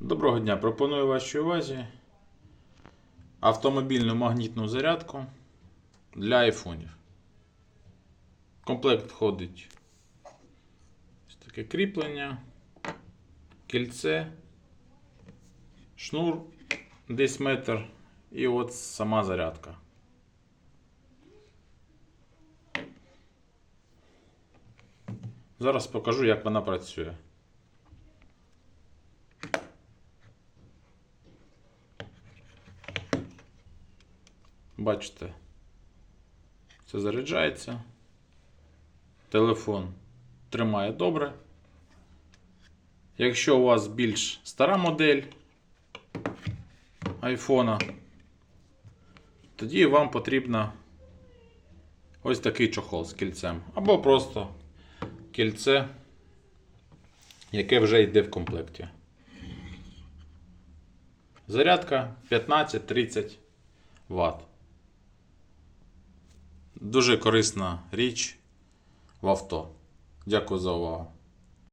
Доброго дня! Пропоную вашій увазі автомобільну магнітну зарядку для айфонів. Комплект входить ось таке кріплення, кільце, шнур десь метр і от сама зарядка. Зараз покажу, як вона працює. Бачите, все заряджається. Телефон тримає добре. Якщо у вас більш стара модель айфона, тоді вам потрібно ось такий чохол з кільцем. Або просто кільце, яке вже йде в комплекті. Зарядка 15-30 Вт. Дуже корисна річ в авто. Дякую за увагу.